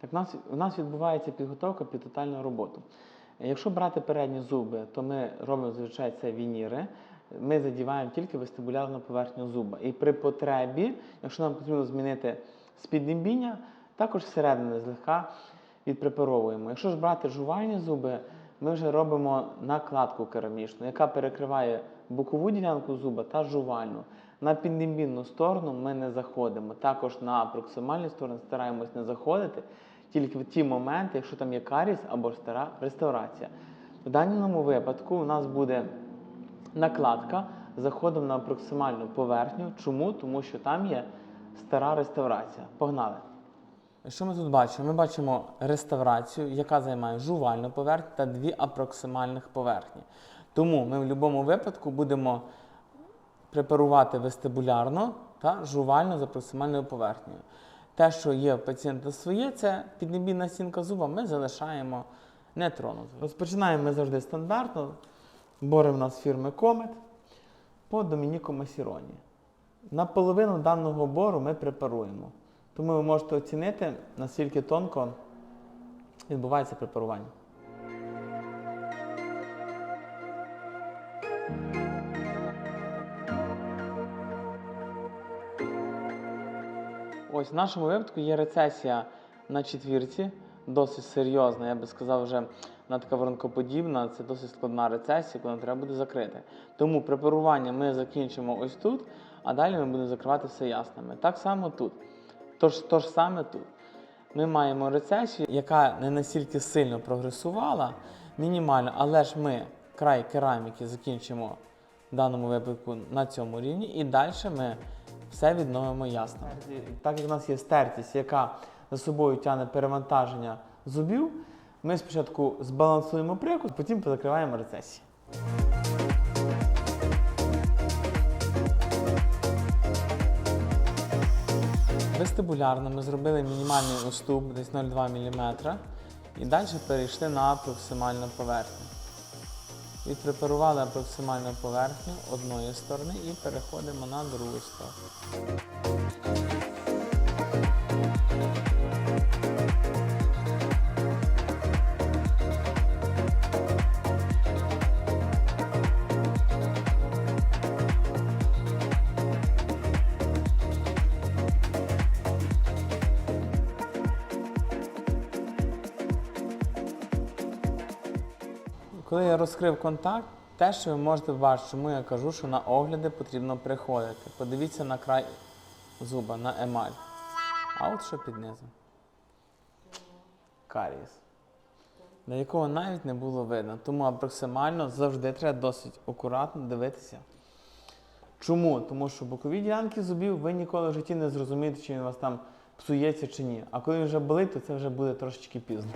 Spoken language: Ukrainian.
Так, у нас, у нас відбувається підготовка під тотальну роботу. Якщо брати передні зуби, то ми робимо зазвичай це вініри. Ми задіваємо тільки вестибулярну поверхню зуба. І при потребі, якщо нам потрібно змінити спіднебіння, також всередини злегка відпрепаровуємо. Якщо ж брати жувальні зуби, ми вже робимо накладку керамічну, яка перекриває бокову ділянку зуба та жувальну. На піднебінну сторону ми не заходимо. Також на проксимальну сторону стараємось не заходити, тільки в ті моменти, якщо там є каріс або стара реставрація. В даному випадку у нас буде накладка заходом на проксимальну поверхню. Чому? Тому що там є стара реставрація. Погнали! Що ми тут бачимо? Ми бачимо реставрацію, яка займає жувальну поверхню та дві апроксимальних поверхні. Тому ми в будь-якому випадку будемо препарувати вестибулярно та жувально за проксимальною поверхнею. Те, що є в пацієнта своє, це піднебійна стінка зуба, ми залишаємо нетронутою. Розпочинаємо ми завжди стандартно. Бори в нас фірми Comet по Домініко Масіроні. На половину даного бору ми препаруємо. Тому ви можете оцінити, наскільки тонко відбувається препарування. Ось в нашому випадку є рецесія на четвірці, досить серйозна, я би сказав, вже вона така воронкоподібна, це досить складна рецесія, яку треба буде закрити. Тому препарування ми закінчимо ось тут, а далі ми будемо закривати все ясними. Так само тут. Тож, то ж саме тут. Ми маємо рецесію, яка не настільки сильно прогресувала, мінімально, але ж ми край кераміки закінчимо в даному випадку на цьому рівні, і далі ми все відновимо ясно. Так як у нас є стертість, яка за собою тягне перевантаження зубів, ми спочатку збалансуємо прикус, потім закриваємо рецесію. Вестибулярно ми зробили мінімальний уступ, десь 0,2 мм, і далі перейшли на проксимальну поверхню. Відпрепарували проксимальну поверхню одної сторони і переходимо на другу сторону. Коли я розкрив контакт, те, що ви можете бачити, чому я кажу, що на огляди потрібно приходити. Подивіться на край зуба, на емаль. А от що під низом? Карієс. До якого навіть не було видно. Тому апроксимально завжди треба досить акуратно дивитися. Чому? Тому що бокові ділянки зубів ви ніколи в житті не зрозумієте, чи він у вас там псується чи ні. А коли він вже болить, то це вже буде трошечки пізно.